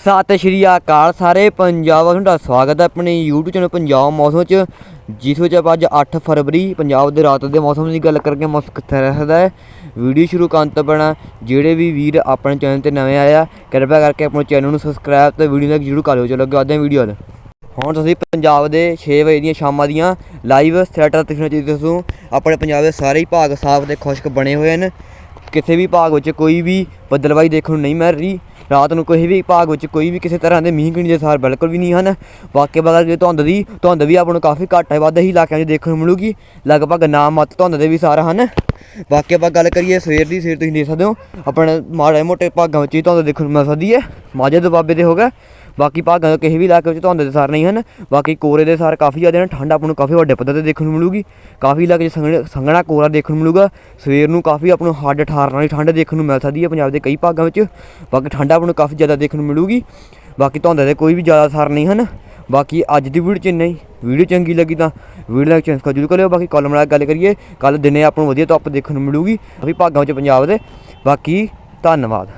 ਸਤਿ ਸ਼੍ਰੀ ਅਕਾਲ ਸਾਰੇ ਪੰਜਾਬ ਦਾ ਤੁਹਾਡਾ ਸਵਾਗਤ ਹੈ ਆਪਣੇ YouTube ਚੈਨਲ ਪੰਜਾਬ ਮੌਸਮ ਚ ਜਿਸ ਵਿੱਚ ਆਪਾਂ ਅੱਜ 8 ਫਰਵਰੀ ਪੰਜਾਬ ਦੇ ਰਾਤ ਦੇ ਮੌਸਮ ਦੀ ਗੱਲ ਕਰਕੇ ਮੌਸਮ ਕਿੱਥੇ ਰਹਿੰਦਾ ਹੈ। ਵੀਡੀਓ ਸ਼ੁਰੂ ਕਰਨ ਤੋਂ ਪਹਿਲਾਂ ਜਿਹੜੇ ਵੀ ਵੀਰ ਆਪਣੇ ਚੈਨਲ ਤੇ ਨਵੇਂ ਆਇਆ ਕਿਰਪਾ ਕਰਕੇ ਆਪਣੇ ਚੈਨਲ ਨੂੰ ਸਬਸਕ੍ਰਾਈਬ ਤੇ ਵੀਡੀਓ ਨੂੰ ਜ਼ਰੂਰ ਕਰ ਲਿਓ, ਚਲੋ ਅੱਗੇ ਵਧਦੇ ਵੀਡੀਓ ਵੱਲ। ਹੁਣ ਤੁਸੀਂ ਪੰਜਾਬ ਦੇ 6 ਵਜੇ ਦੀਆਂ ਸ਼ਾਮਾਂ ਦੀਆਂ ਲਾਈਵ ਸਟੇਟਸ ਦੇਖਣਾ ਚ ਤੁਸੀਂ ਆਪਣੇ ਪੰਜਾਬ ਦੇ ਸਾਰੇ ਹੀ ਭਾਗ ਸਾਫ਼ ਤੇ ਖੁਸ਼ਕ ਬਣੇ ਹੋਏ ਹਨ। ਕਿਸੇ ਵੀ ਭਾਗ ਵਿੱਚ ਕੋਈ ਵੀ ਬਦਲਵਾਈ ਦੇਖਣ ਨੂੰ ਨਹੀਂ ਮਿਲ ਰਹੀ। ਰਾਤ ਨੂੰ ਕੋਈ ਵੀ ਭਾਗ ਵਿੱਚ ਕੋਈ ਵੀ ਕਿਸੇ ਤਰ੍ਹਾਂ ਦੇ ਮੀਂਹ ਕਣੀ ਦੇ ਸਾਰ ਬਿਲਕੁਲ ਵੀ ਨਹੀਂ ਹਨ। ਵਾਕਿਆ ਬਗਲ ਜੇ ਧੁੰਦ ਦੀ, ਧੁੰਦ ਵੀ ਆਪਾਂ ਨੂੰ ਕਾਫੀ ਘੱਟ ਹੈ, ਵੱਧ ਹੀ ਇਲਾਕਿਆਂ 'ਚ ਦੇਖਣ ਨੂੰ ਮਿਲੂਗੀ। ਲਗਭਗ ਨਾ ਮਤ ਧੁੰਦ ਦੇ ਵੀ ਸਾਰ ਹਨ। ਬਾਕੀ ਆਪਾਂ ਗੱਲ ਕਰੀਏ ਸਵੇਰ ਦੀ, ਸਵੇਰ ਤੁਸੀਂ ਦੇਖ ਸਕਦੇ ਹੋ, ਆਪਣੇ ਮਾੜੇ ਮੋਟੇ ਭਾਗਾਂ ਵਿੱਚ ਹੀ ਧੁੰਦ ਦੇਖਣ ਨੂੰ ਮਿਲ ਸਕਦੀ ਹੈ। ਮਾਝੇ ਦੁਆਬੇ ਦੇ ਹੋ ਗਿਆ ਬਾਕੀ ਭਾਗਾਂ ਦੇ ਕਿਸੇ ਵੀ ਇਲਾਕੇ ਵਿੱਚ ਧੁੰਦ ਦੇ ਸਾਰ ਨਹੀਂ ਹਨ। ਬਾਕੀ ਕੋਰੇ ਦੇ ਸਾਰ ਕਾਫੀ ਜ਼ਿਆਦਾ ਹਨ ਠੰਡ ਆਪਾਂ ਨੂੰ ਕਾਫੀ ਵੱਡੇ ਪੱਧਰ ਤੇ ਦੇਖਣ ਨੂੰ ਮਿਲੂਗੀ। ਕਾਫੀ ਇਲਾਕੇ 'ਚ ਸੰਘਣੇ- ਸੰਘਣਾ ਕੋਰਾ ਦੇਖਣ ਨੂੰ ਮਿਲੂਗਾ। ਸਵੇਰ ਨੂੰ ਕਾਫੀ ਆਪਾਂ ਨੂੰ ਹੱਡ ਠਾਰਨ ਵਾਲੀ ਠੰਡ ਦੇਖਣ ਨੂੰ ਮਿਲ ਸਕਦੀ ਹੈ ਪੰਜਾਬ ਦੇ ਕਈ ਭਾਗਾਂ ਵਿੱਚ। ਬਾਕੀ ਠੰਡ ਆਪਾਂ ਨੂੰ ਕਾਫੀ ਜ਼ਿਆਦਾ ਦੇਖਣ ਨੂੰ ਮਿਲੂਗੀ। ਬਾਕੀ ਧੁੰਦ ਦੇ ਕੋਈ ਵੀ ਜ਼ਿਆਦਾ ਸਾਰ ਨਹੀਂ ਹਨ। ਬਾਕੀ ਅੱਜ ਦੀ ਵੀਡੀਓ 'ਚ ਇੰਨਾ ਹੀ। ਵੀਡੀਓ ਚੰਗੀ ਲੱਗੀ ਤਾਂ ਵੀਡੀਓ ਲਾਈਕ ਚੈਨਲ ਜਰੂਰ ਕਰਿਓ। ਬਾਕੀ ਕਾਲਮ ਨਾਲ ਗੱਲ ਕਰੀਏ ਕੱਲ ਦਿਨੇ ਆਪਾਂ ਨੂੰ ਵਧੀਆ ਧੁੱਪ ਦੇਖਣ ਨੂੰ ਮਿਲੂਗੀ। ਕਾਫੀ ਭਾਗਾਂ ਵਿੱਚ ਪੰਜਾਬ ਦੇ। ਬਾਕੀ ਧੰਨਵਾਦ।